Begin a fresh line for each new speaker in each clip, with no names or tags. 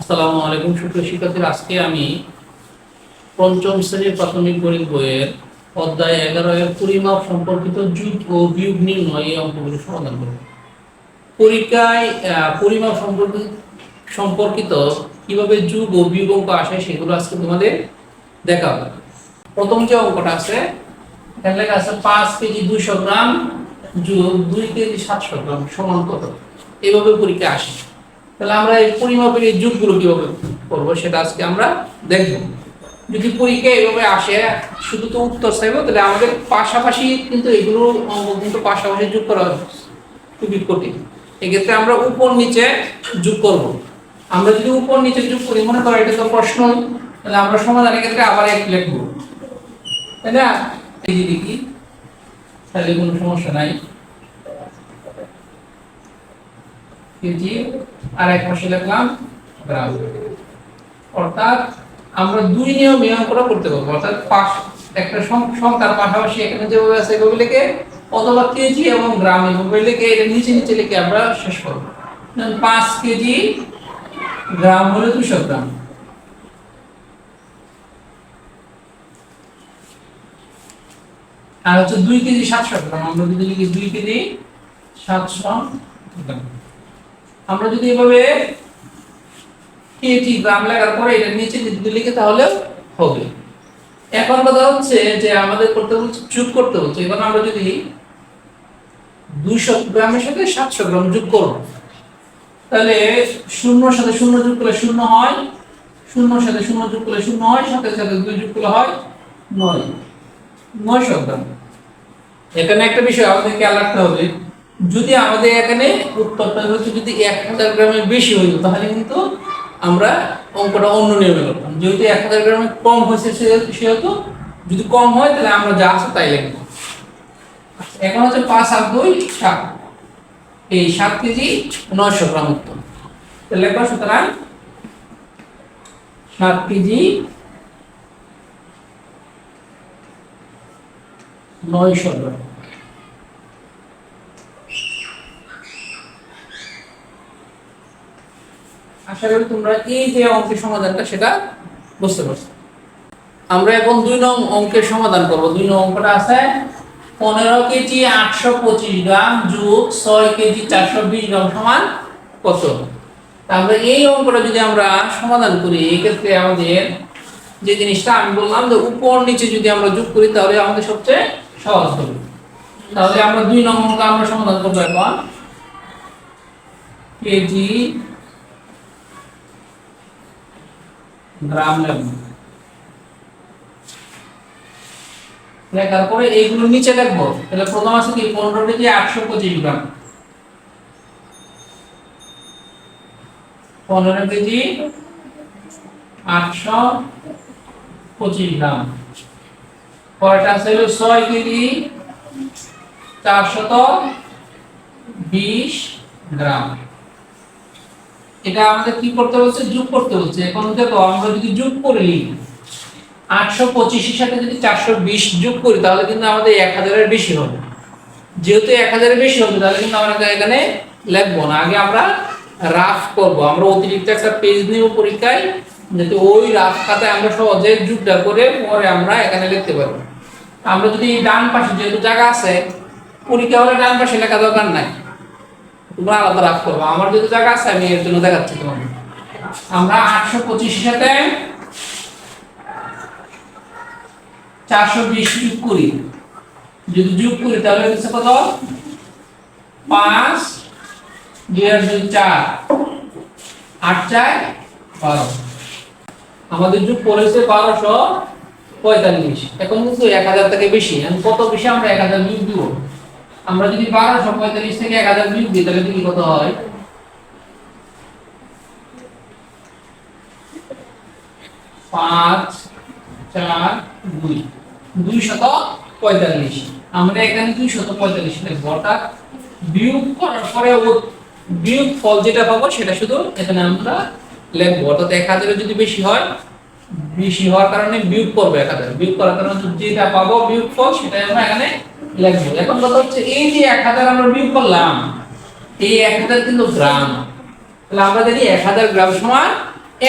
আসসালামু আলাইকুম, সুপ্রিয় শিক্ষার্থীরা। আজকে আমি পঞ্চম শ্রেণির প্রাথমিক গণিত বইয়ের অধ্যায় এগারো এর পরিমাপ সম্পর্কিত যুগ ও বিয়োগ নির্ণয় এই অঙ্কগুলো সমাধান করব। পরীক্ষায় পরিমাপ সম্পর্কিত সম্পর্কিত কীভাবে যুগ ও বিয়োগ অঙ্ক আসে সেগুলো আজকে তোমাদের দেখাবো। প্রথম যে অঙ্কটা আছে, এখানে লেখা আছে পাঁচ কেজি দুইশো গ্রাম যুগ দুই কেজি সাতশো গ্রাম সমান কত? এইভাবে পরীক্ষা আসে। তাহলে আমরা এই পরিমাপের এই যুগগুলো কীভাবে করব সেটা আজকে আমরা দেখব। যদি পরীক্ষা এভাবে আসে, শুধু তো উত্তর চাইব, তাহলে আমাদের পাশাপাশি কিন্তু এগুলো কিন্তু পাশাপাশি যোগ করা খুবই কঠিন। এক্ষেত্রে আমরা উপর নিচে যোগ করব। আমরা যদি উপর নিচে যোগ করি, মনে করো এটা তো প্রশ্ন, তাহলে আমরা সমাধানের ক্ষেত্রে আবার এক লিখব। তাই না? এই যে দেখি, তাহলে কোনো সমস্যা নাই। আর এক পাশে লিখলাম অর্থাৎ আমরা দুই নিয়ম নিয়ম করতে পারব। অর্থাৎ একটা সংখ্যার পাশাপাশি এখানে যেভাবে আছে এভাবে লিখে, অথবা কেজি এবং গ্রাম এভাবে লিখে এটা নিচে নিচে লিখে আমরা শেষ করব। পাঁচ কেজি, গ্রাম হলো দুশো গ্রাম। আর হচ্ছে দুই কেজি সাতশো গ্রাম। আমরা যদি লিখি দুই কেজি সাতশো গ্রাম। আমরা যদি এভাবে কেজি গ্রাম লেখার পরে এটা নিচে যদি লিখে তাহলে হবে। এখন কথা হচ্ছে যে আমাদের করতে বলছে, যোগ করতে বলছে। এখন আমরা যদি দুইশো গ্রামের সাথে সাতশো গ্রাম যোগ করব, তাহলে শূন্যর সাথে শূন্য যোগ করলে শূন্য হয়, শূন্যর সাথে শূন্য যোগ করলে শূন্য হয়, সাথে সাথে দুই যোগ করলে হয় নয়। নয়শো গ্রাম। এখানে একটা বিষয় আমাদের খেয়াল রাখতে হবে। যদি আমাদের এখানে উত্তরটা হচ্ছে যদি এক হাজার গ্রামের বেশি হইতো তাহলে কিন্তু আমরা অঙ্কটা অন্য নিয়মে করতাম যেহেতু এক হাজার গ্রামের কম হয়েছে, সেহেতু যদি কম হয়, তাহলে আমরা যা আছে তাই লিখব। এখন হচ্ছে পাঁচ আর দুই, সাত। এই সাত কেজি নয়শো গ্রাম উত্তর তাহলে লেখা, সুতরাং সাত কেজি নয়শো গ্রাম। আশা করি তোমরা এই যে অঙ্কের সমাধানটা সেটা বুঝতে পারছ। আমরা এখন দুই নং অঙ্কের সমাধান করব। দুই নং অঙ্কটা আছে পনেরো কেজি আটশো পঁচিশ গ্রাম যোগ ছয় কেজি চারশো বিশ গ্রাম সমান কত? তা আমরা এই অঙ্কটা যদি আমরা সমাধান করি, এক্ষেত্রে আমাদের যে জিনিসটা আমি বললাম যে উপর নিচে যদি আমরা যোগ করি, তাহলে আমাদের সবচেয়ে সহজ হবে। তাহলে আমরা দুই নং অঙ্ক আমরা সমাধান করব এখন। কেজি গ্রাম লিখব লেখার পরে এইগুলো নিচে লিখব তাহলে প্রথম আছে কি, পনেরো কেজি আটশো পঁচিশ গ্রাম। পনেরো কেজি আটশো পঁচিশ গ্রাম। পরেরটা আছে ছয় কেজি চারশত বিশ গ্রাম। এটা আমাদের কি করতে বলছে? যোগ করতে বলছে। এখন দেখো, আমরা যদি যোগ করি আটশো পঁচিশের সাথে যদি চারশো বিশ যোগ করি, তাহলে কিন্তু আমাদের এক হাজারের বেশি হবে। যেহেতু এক হাজারের বেশি হবে, তাহলে কিন্তু আমরা এখানে লিখব না। আগে আমরা রাফ করব। আমরা অতিরিক্ত একটা পেজ নিব পরীক্ষায়, যাতে ওই রাফ খাতায় আমরা সহজে যুগটা করে পরে আমরা এখানে লিখতে পারব আমরা যদি ডান পাশে যেহেতু জায়গা আছে, পরীক্ষা হলে ডান পাশে লেখা দরকার নাই। তোমরা আলাদা রাফ করব আমার যদি জায়গা আছে, আমি এর জন্য দেখাচ্ছি তোমাকে। আমরা আটশো পঁচিশের সাথে চারশো বিশ যোগ করি। যদি যোগ করি, তাহলে হচ্ছে কত? পাঁচ দুই দুই চার। আট চার বারো। আমাদের যোগ পড়েছে বারোশো পঁয়তাল্লিশ। এখন কিন্তু এক হাজার থেকে বেশি। কত বেশি আমরা এক হাজার যোগ দিব? আমরা যদি বারোশো পঁয়তাল্লিশ থেকে এক হাজার যোগ দিই, তাহলে কি কত হয়? পাঁচ, চার, দুই। দুই শত পঁয়তাল্লিশ। আমরা এখানে দুই শত পঁয়তাল্লিশ লিখব, অর্থাৎ বিয়োগ করার পরে বিয়োগ ফল যেটা পাবো, সেটা শুধু এখানে আমরা লিখব। অর্থাৎ এক হাজারের যদি বেশি হয়, বেশি হওয়ার কারণে বিয়োগ করব এক হাজার। বিয়োগ করার কারণে যেটা পাবো, বিয়োগ ফল, সেটাই আমরা এখানে লিখব এখন কথা হচ্ছে, এই যে এক হাজার আমরা বিয়োগ করলাম, এই এক হাজার কিন্তু গ্রাম। তাহলে আমরা এক হাজার গ্রাম সমান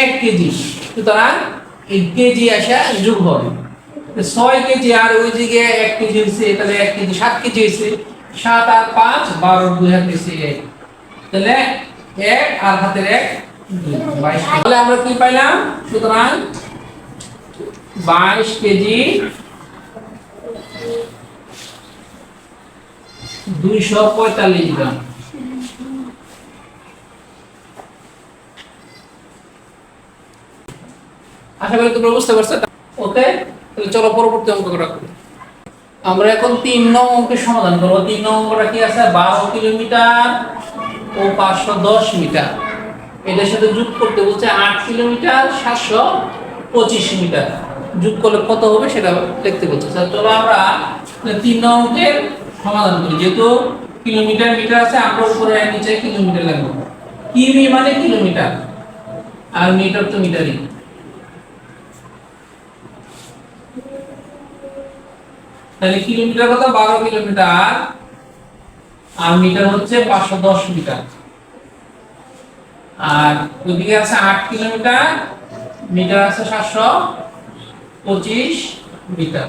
এক কেজি। সুতরাং এই কেজি আসা যোগ হবে। ছয় কেজি আর ওই দিকে এক কেজি হয়েছে, তাহলে এক কেজি সাত কেজি হয়েছে। সাত আর পাঁচ, বারো দুই হাত হয়েছে এক। তাহলে এক আর হাতের এক বাইশ তাহলে আমরা কি পাইলাম? সুতরাং বাইশ কেজি দুইশো পঁয়তাল্লিশ গ্রাম। আশা করি তোমরা বুঝতে পারছ। ওকে, তাহলে চলো পরবর্তী অঙ্কটা করি আমরা এখন তিন নং অঙ্কের সমাধান করব। তিন নং অঙ্কটা কি আছে? বারো কিলোমিটার ও পাঁচশো দশ মিটার। এটার সাথে যোগ করতে বলছে আট কিলোমিটার সাতশো পঁচিশ মিটার। যোগ করলে কত হবে সেটা দেখতে বলছে। চলো আমরা তিন নং অঙ্কের সমাধান করি। যেহেতু কিলোমিটার মিটার আছে, আমরা উপরে আর নিচে কিলোমিটার লাগবে। কিমি মানে কিলোমিটার? আর মিটার তো মিটারই। তাহলে কিলোমিটার কথা বারো কিলোমিটার। আর মিটার হচ্ছে পাঁচশো দশ মিটার। আর ওদিকে আছে আট কিলোমিটার, মিটার আছে সাতশো পঁচিশ মিটার।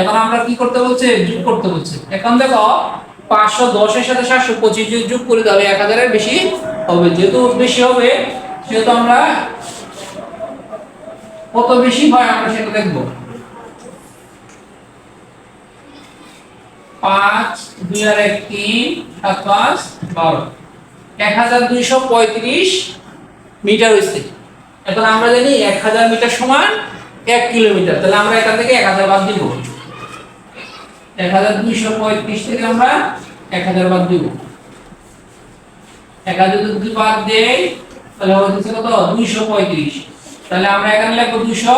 এখন আমরা কি করতে বলছে? যোগ করতে বলছে। এখন দেখো, পাঁচশো দশের সাথে সাতশো পঁচিশ যোগ করে, তাহলে এক হাজারের বেশি হবে। যেহেতু বেশি হবে, সেহেতু আমরা কত বেশি হয় আমরা সেটা দেখব। পাঁচ, দুই আর এক, তিন, সাত, পাঁচ, বারো। এক হাজার দুইশো পঁয়ত্রিশ মিটার হয়েছে এখন আমরা জানি এক হাজার মিটার সমান এক কিলোমিটার। তাহলে আমরা এখান থেকে এক হাজার বাদ দিব। এক হাজার দুইশো পঁয়ত্রিশ থেকে আমরা এক হাজার বাদ দিব। এক হাজার বাদ দেই, তাহলে হচ্ছে কত? দুইশো পঁয়ত্রিশ। তাহলে আমরা এখানে লিখব দুইশো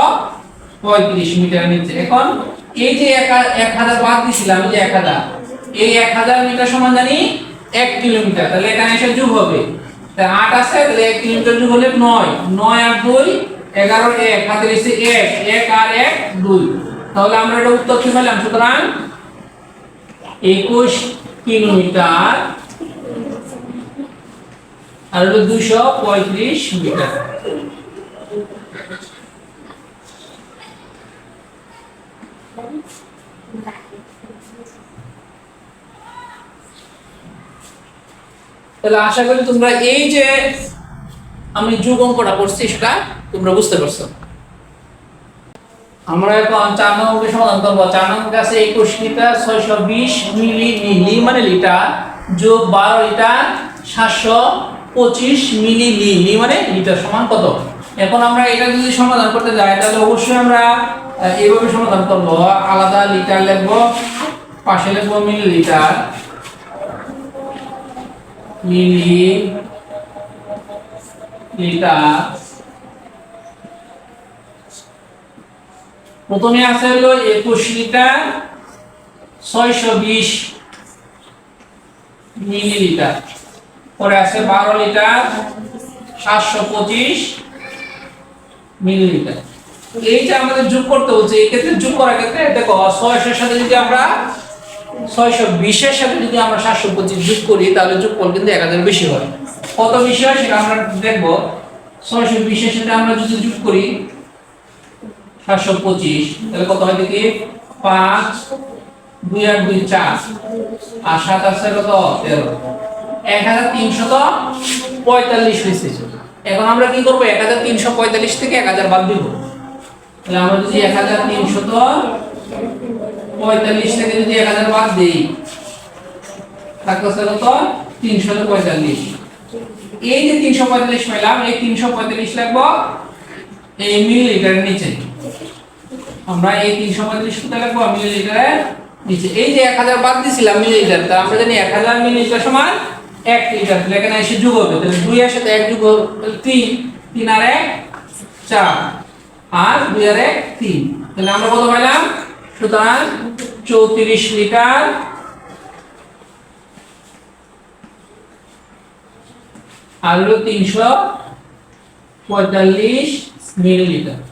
পঁয়ত্রিশ মিটার এখন এই যে এক হাজার বাদ দিছিলাম যে এক হাজার, এই এক হাজার মিটার সমান জানি এক কিলোমিটার। তাহলে এখানে এসে যোগ হবে। আট আছে, তাহলে এক কিলোমিটার যোগ হলে নয়। নয় আর দুই, এগারো এক হাতে এসে এক এক আর এক দুই। তাহলে আমরা এটা উত্তর কি পেলাম? সুতরাং একুশ কিলোমিটার। আর হলো দুইশো পঁয়ত্রিশ মিটার। তাহলে আশা করি তোমরা এই যে আমি যোগ অঙ্কটা করছি সেটা তোমরা বুঝতে পারছ। আমরা এখন চার নম্বরকে সমাধান করব। চার নম্বর আছে একুশ লিটার, ছয়শো বিশ মিলি মিলি মানে লিটার, যোগ বারো লিটার, সাতশো পঁচিশ মিলি লি লি মানে লিটার সমান কত? এখন আমরা এটা যদি সমাধান করতে যাই, তাহলে অবশ্যই আমরা এইভাবে সমাধান করব। আলাদা লিটার লিখব, পাশে লিখব মিলি লিটার মিলি লিটার প্রথমে আছে হলো একুশ লিটার ছয়শো বিশ মিলিলিটার। পরে আছে বারো লিটার সাতশো পঁচিশ মিলিলিটার। এইটা আমাদের যোগ করতে হচ্ছে, এই ক্ষেত্রে যোগ করার ক্ষেত্রে দেখো, ছয়শোর সাথে যদি আমরা ছয়শো বিশের সাথে যদি আমরা সাতশো পঁচিশ যোগ করি, তাহলে যোগফল কিন্তু এক হাজার বেশি হয়। কত বেশি হয় সেটা আমরা দেখব। ছয়শো বিশের সাথে আমরা যদি যোগ করি সাতশো পঁচিশ। তাহলে কত হয় দেখি? পাঁচ, দুই আর দুই চার। আর সাত আছে কত? তেরো। এক হাজার তিনশত পঁয়তাল্লিশ হয়েছে। এখন আমরা কি করব? এক হাজার তিনশো পঁয়তাল্লিশ থেকে এক হাজার বাদ দিব। তাহলে আমরা যদি এক হাজার তিনশত পঁয়তাল্লিশ থেকে যদি এক হাজার বাদ দিই থাকতেছে কত তিনশো পঁয়তাল্লিশ। এই যে তিনশো পঁয়তাল্লিশ পেলাম এই তিনশো পঁয়তাল্লিশ লাগবো এই মিলিলিটারের নিচে। আমরা এই তিনশো পঁয়ত্রিশ কোথায় লাগবো মিলিলিটারের নিচে। এই যে এক হাজার বাদ দিছিলাম মিলিলিটার, তা আমরা জানি এক হাজার মিলিলিটার সমান এক লিটার। তাহলে এখানে এসে যুগ হবে, তাহলে দুই এর সাথে এক যুগ হবে তিন। তিন আর এক, চার। আর দুই আর এক, তিন। তাহলে আমরা কত পাইলাম? সুতরাং চৌত্রিশ লিটার। আর হলো তিনশো পঁয়তাল্লিশ মিলিলিটার।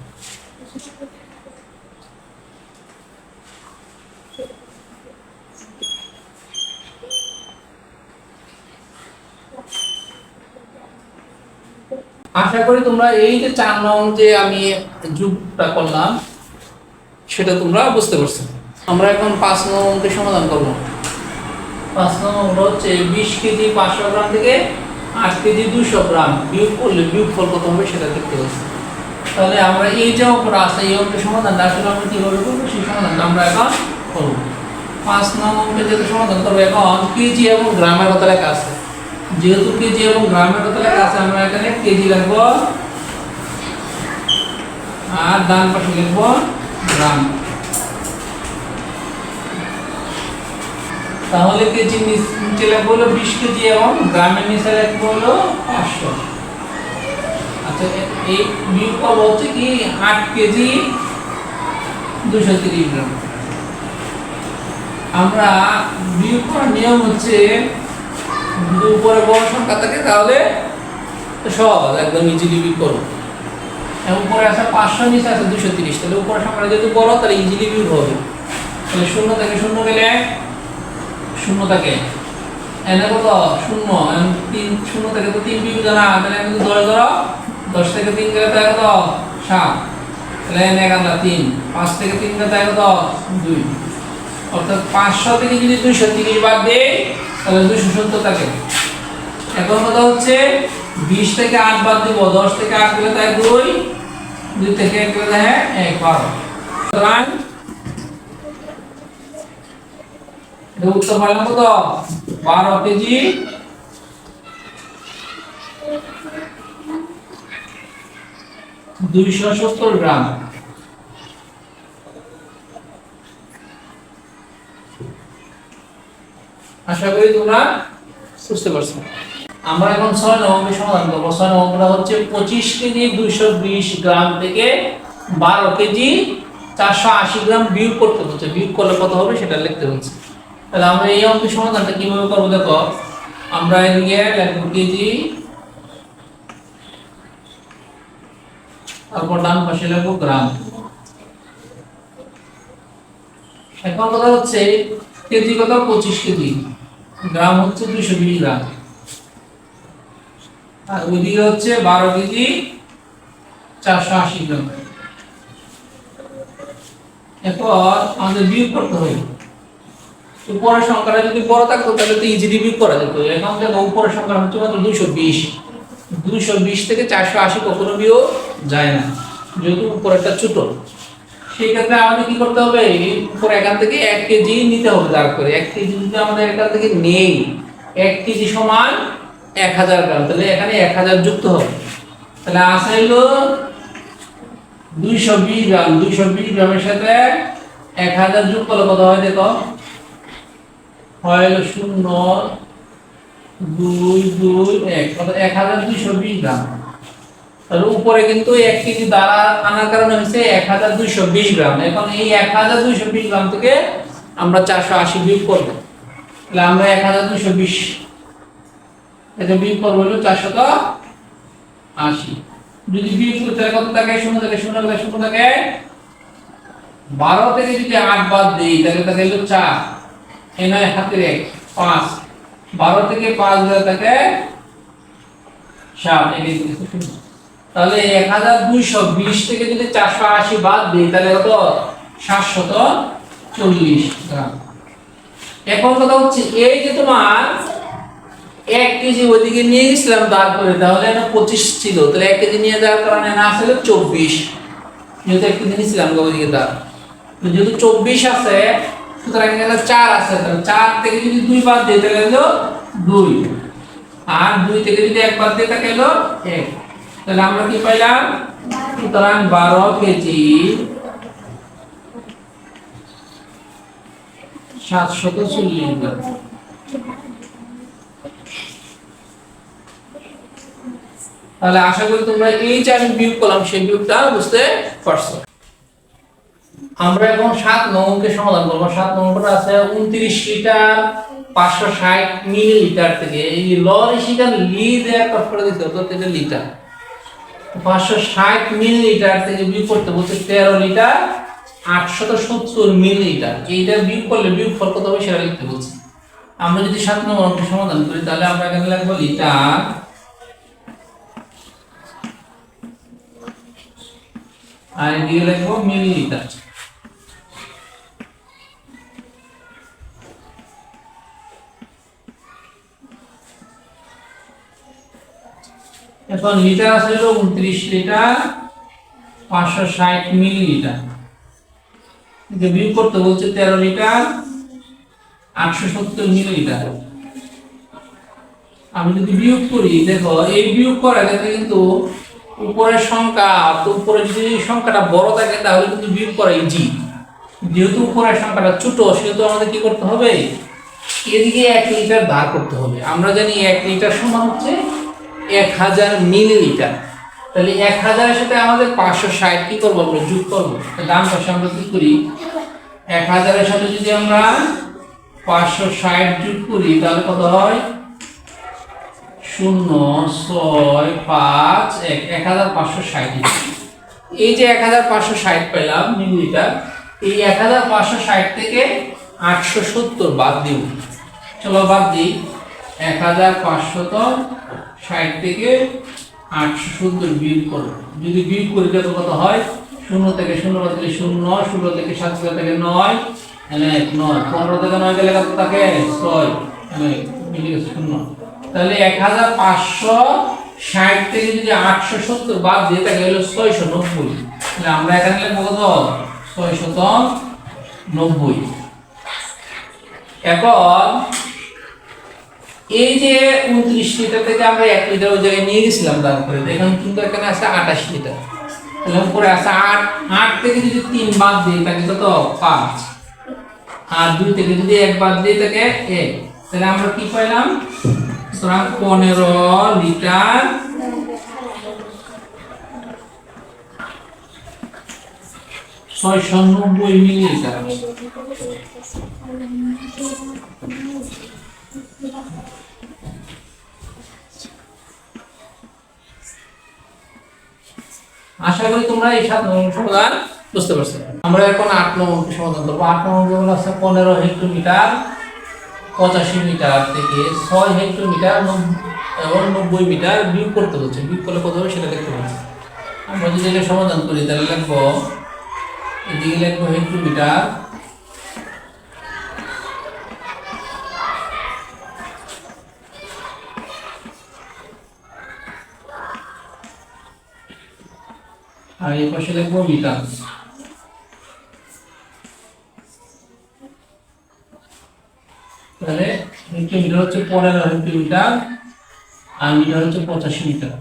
আশা করি তোমরা এই যে চার নং যে আমি যুগটা করলাম, সেটা তোমরা বুঝতে পারছ। আমরা এখন পাঁচ নং সমাধান করব। পাঁচ নং অঙ্ক হচ্ছে বিশ কেজি পাঁচশো গ্রাম থেকে আট কেজি দুশো গ্রাম বিয়োগ করলে বিয়োগ ফল কত হবে সেটা দেখতে পাচ্ছি। তাহলে আমরা এই যে অঙ্কটা আছে, এই অঙ্কের সমাধানটা আসলে আমরা কীভাবে করব সেই সমাধানটা আমরা এখন করব। পাঁচ নং অঙ্কের যেহেতু সমাধান করব, এখন কেজি এবং গ্রামের কথা লেখা আছে। যেহেতু কেজি এবং গ্রামের কথা লেখা আছে, আমরা এখানে কেজি লিখব আর ডান পাশে লিখব গ্রাম। তাহলে কেজি নিচে লিখব হলো বিশ কেজি এবং গ্রামের নিচে লিখব হলো পাঁচশো। আচ্ছা এই বিয়োগ করব হচ্ছে কি? আট কেজি দুশো তিরিশ গ্রাম। আমরা বিয়োগ করার নিয়ম হচ্ছে উপরে বড় সংখ্যা থাকে, তাহলে সহজ একদম ইজিলি বিয়োগ করো। উপরে আছে পাঁচশো, নিচে আছে দুশো তিরিশ। তাহলে উপরে সংখ্যাটা যেহেতু বড়, তাহলে ইজিলি বিয়োগ হবে। তাহলে শূন্য থেকে শূন্য গেলে শূন্য থাকে এনে কত? শূন্য। তিন, শূন্য থেকে তো তিন বিয়োগ জানা তাহলে আমি দশ ধরো দশ থেকে তিন গেলে তাই কত? সাত। তাহলে এনে একান্না তিন। পাঁচ থেকে তিন গেলে তাই কত? দুই। অর্থাৎ পাঁচশো থেকে যদি দুইশো তিরিশ বাদ দেয় তাহলে দুইশো সত্তর থাকে। এখন কথা হচ্ছে, বিশ থেকে আট বাদ দিব, দশ থেকে আট গেলে তাই দুই দুই থেকে এক গেলে হ্যাঁ এক, বারো। সুতরাং উত্তর পাইলাম কত? বারো কেজি। দুইশো সত্তর গ্রাম। আশা করি তোমরা বুঝতে পারছ। আমরা এখন ছয় নম্বরের সমাধান করব। ছয় নম্বরটা হচ্ছে পঁচিশ কেজি দুইশো বিশ গ্রাম থেকে বারো কেজি চারশো আশি গ্রাম বিয়োগ করতে হচ্ছে। বিয়োগ করলে কত হবে সেটা লিখতে হচ্ছে তাহলে আমরা এই অঙ্কের সমাধানটা কীভাবে করব দেখো? আমরা এদিকে লিখব কেজি তারপর ডান পাশে লিখব গ্রাম। এখন কথা হচ্ছে কেজি কত? পঁচিশ কেজি। গ্রাম হচ্ছে দুইশো বিশ গ্রাম আর ওইদিকে হচ্ছে বারো কেজি চারশো আশি গ্রাম। এরপর আমাদের বিয়োগ করতে হবে। উপরের সংখ্যাটা যদি বড় থাকতো, তাহলে তো ইজিলি বিয়োগ করা যেত। এখন দেখো, উপরের সংখ্যা হচ্ছে মাত্র দুইশো বিশ। দুইশো বিশ থেকে চারশো আশি কখনো বিয়োগ যায় না, যেহেতু উপরেরটা ছোট। সেই ক্ষেত্রে আমাদের কি করতে হবে? এই এখান থেকে এক কেজি নিতে হবে দাঁড় করে এক কেজি যদি আমাদের এখান থেকে নেই, এক কেজি সমান এক হাজার গ্রাম। তাহলে এখানে এক হাজার যুক্ত হবে। তাহলে আসা হইল দুইশো বিশ গ্রাম। দুইশো বিশ গ্রামের সাথে এক হাজার যোগ করলে কত হয় দেখো? হয় হলো শূন্য দুই দুই এক। এক হাজার দুইশো বিশ গ্রাম। তাহলে উপরে কিন্তু এক কেজি দ্বারা আনার কারণে হচ্ছে এক হাজার দুইশো বিশ গ্রাম। এখন এই এক হাজার দুইশো বিশ গ্রাম থেকে আমরা চারশো আশি বিয়োগ করব। তাহলে আমরা এক হাজার দুইশো বিশ এটা বিয়োগ করব হলো চারশো আশি। যদি বিয়োগ করতে কত থাকে? শূন্য থেকে শূন্য থেকে, শূন্য থাকে। বারো থেকে যদি আট বাদ দিই, তাহলে থাকে হলো চার। এ নয়, হাতের এক, পাঁচ। বারো থেকে পাঁচ গেলে থাকে সাত। কিন্তু শূন্য। তাহলে এক হাজার দুইশো বিশ থেকে যদি চারশো আশি বাদ দিই, তাহলে কত? সাতশত চল্লিশ গ্রাম। এখন কথা হচ্ছে, এই যে তোমার এক কেজি ওইদিকে নিয়ে গেছিলাম দাঁড় করে, তাহলে না পঁচিশ ছিল। তাহলে এক কেজি নিয়ে যাওয়ার কারণে না আসলে চব্বিশ। যেহেতু এক কেজি নিয়েছিলাম ওইদিকে দাঁড়। যেহেতু চব্বিশ আছে, সুতরাং এখানে চার আছে, তাহলে চার থেকে যদি দুই বাদ দিই, তাহলে হলো দুই। আর দুই থেকে যদি এক বাদ দিই তাহলে হলো এক। তাহলে আমরা কি পাইলাম? সুতরাং বারো কেজি সাতশত চল্লিশ গ্রাম। তাহলে আশা করি তোমরা এই যে আমি বিয়োগ করলাম, সেই বিয়োগটা বুঝতে পারছ। আমরা এখন সাত নম্বরকে সমাধান করব। সাত নম্বরটা আছে উনত্রিশ লিটার পাঁচশো ষাট মিলি লিটার থেকে। এই লর সেখানে লি দেওয়ার করে দিতে হতো লিটার। পাঁচশো ষাট মিলিলিটার থেকে বিয়োগ করতে বলছে তেরো লিটার, আটশত সত্তর মিলিলিটার। এইটা বিয়োগ করলে বিয়োগ কত হবে সেটা লিখতে বলছে। আমরা যদি সাত নম্বর অঙ্ক সমাধান করি, তাহলে আমরা এখানে লাগবো লিটার আর দিয়ে লাগবো মিলিলিটার। এখন লিটার আছে হলো উনত্রিশ লিটার পাঁচশো ষাট মিলিলিটার যে বিয়োগ করতে বলছে তেরো লিটার আটশো সত্তর মিলিলিটার আমি যদি বিয়োগ করি, দেখো, এই বিয়োগ করার ক্ষেত্রে কিন্তু উপরের সংখ্যা, তো উপরে যদি সংখ্যাটা বড় থাকে, তাহলে কিন্তু বিয়োগ করা ইজি যেহেতু উপরের সংখ্যাটা ছোট, সেহেতু আমাদের কি করতে হবে? এদিকে এক লিটার ধার করতে হবে। আমরা জানি এক লিটার সমান হচ্ছে এক হাজার মিলিলিটার। তাহলে এক হাজারের সাথে আমাদের পাঁচশো ষাট কি করব আমরা? যোগ করব। পাশে আমরা কি করি? এক হাজারের সাথে যদি আমরা পাঁচশো ষাট যোগ করি, তাহলে কত হয়? শূন্য, ছয়, পাঁচ, এক। এক হাজার পাঁচশো ষাট এই যে এক হাজার পাঁচশো ষাট পেলাম মিলিলিটার, এই এক হাজার পাঁচশো ষাট থেকে আটশো সত্তর বাদ দিব। চলো বাদ দিই। এক হাজার পাঁচশত ষাট থেকে আটশো সত্তর বিয়োগ করো। যদি বিয়োগ করি তবে কত হয়? শূন্য থেকে শূন্য দিলে শূন্য, ষোলো থেকে সাত থেকে নয় এক নয়। পনেরো থেকে নয় গেলে কত থাকে? ছয়। শূন্য। তাহলে এক হাজার পাঁচশো ষাট থেকে যদি আটশো সত্তর বাদ দিয়ে থাকে হলো ছয়শো নব্বই। তাহলে আমরা এখানে লিখব কত? ছয়শত নব্বই। এখন এই যে উনত্রিশ লিটার থেকে আমরা এক লিটার ওই জায়গায় নিয়ে গেছিলাম দান করে এখন কিন্তু এখানে আছে আঠাশ লিটার। তাহলে উপরে আছে আট আট থেকে যদি তিন বাদ দিই তাকে কত? পাঁচ। আর দুই থেকে যদি এক বাদ দিই তাকে এক। তাহলে আমরা কি পাইলাম? সুতরাং পনেরো লিটার। ছয়শো নব্বই মিলিলিটার। আশা করি তোমরা এই সাত নম্বর সমাধান বুঝতে পারছ। আমরা এখন আট নম্বর সমাধান করব। আট নম্বর আছে পনেরো হেক্টোমিটার পঁচাশি মিটার থেকে ছয় হেক্টোমিটার এবং নব্বই মিটার বিয়োগ করতে হচ্ছে বিয়োগ করলে কত হবে সেটা দেখতে পাচ্ছি। আমরা যদি এটা সমাধান করি, তাহলে লিখব, এদিকে লিখব হেক্টোমিটার আর এই পাশে লিখব মিটার তাহলে হেক্টোমিটার হচ্ছে পনেরো হেক্টোমিটার আর মিটার হচ্ছে পঁচাশি মিটার।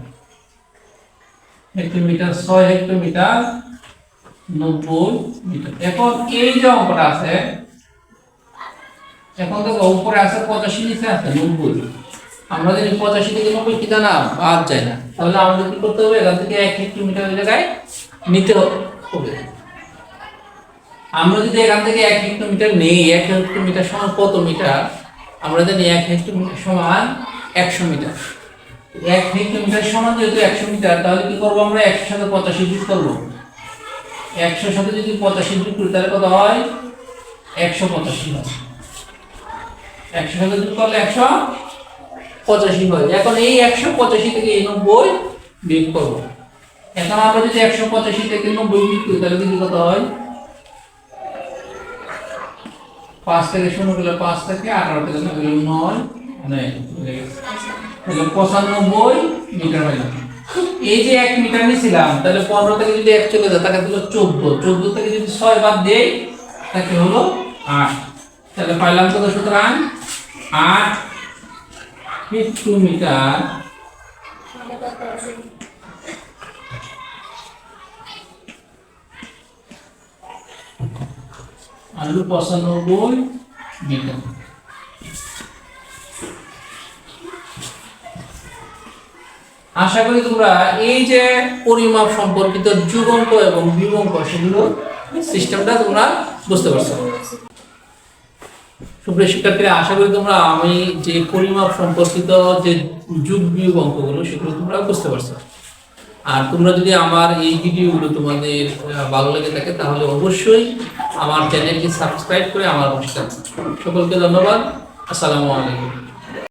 হেক্টোমিটার ছয় হেক্টোমিটার নব্বই মিটার। এখন এই যে অঙ্কটা আছে, এখন দেখো উপরে আছে পঁচাশি, নিচে আছে নব্বই। আমরা যদি পঁচাশি থেকে নব্বই কি জানা বাদ যায় না। তাহলে আমাদের কি করতে হবে? এখান থেকে এক হেক্টোমিটার জায়গায় নিতে হবে। আমরা যদি এখান থেকে এক হেক্টোমিটার নেই, এক হেক্টোমিটার সমান কত মিটার? আমরা জানি এক হেক্টোমিটার সমান একশো মিটার। এক হেক্টোমিটার সমান যেহেতু একশো মিটার, তাহলে কি করব আমরা? একশো সাথে পঁচাশি যোগ করব। একশোর সাথে যদি পঁচাশি যোগ করি, তাহলে কত হয়? একশো পঁচাশি হয়। একশো সাথে করলে একশো পঁচাশি হয় এখন এই একশো পঁচাশি থেকে এই নব্বই বিয়োগ করব। এখন আমরা যদি একশো পঁচাশি থেকে নব্বই বিয়োগ করি, তাহলে কি কত হয়? পাঁচ থেকে শূন্য গেলে পাঁচ থেকে আঠারো থেকে না গেলে নয়। মানে পঁচানব্বই মিটার পাইলাম এই যে এক মিটার নিয়েছিলাম তাহলে পনেরো থেকে যদি এক চলে যায়, তাকে হলো চোদ্দ। চোদ্দ থেকে যদি ছয় বাদ দেই, তাকে হলো আট। তাহলে পাইলাম কত সুতরাং? আট হেক্টোমিটার আর হলো পঁচানব্বই মিটার। আশা করি তোমরা এই যে পরিমাপ সম্পর্কিত যুগঙ্ক এবং বিভঙ্ক, সেগুলো সিস্টেমটা তোমরা বুঝতে পারছ। সুপ্রিয় শিক্ষার্থীরা, আশা করি তোমরা আমি যে পরিমাপ সম্পর্কিত যে যুগ বিয়োগ অঙ্কগুলো সেগুলো তোমরা বুঝতে পারছ। আর তোমরা যদি আমার এই ভিডিওগুলো তোমাদের ভালো লেগে থাকে, তাহলে অবশ্যই আমার চ্যানেলটি সাবস্ক্রাইব করে আমার অনুষ্ঠান সকলকে ধন্যবাদ। আসসালামু আলাইকুম।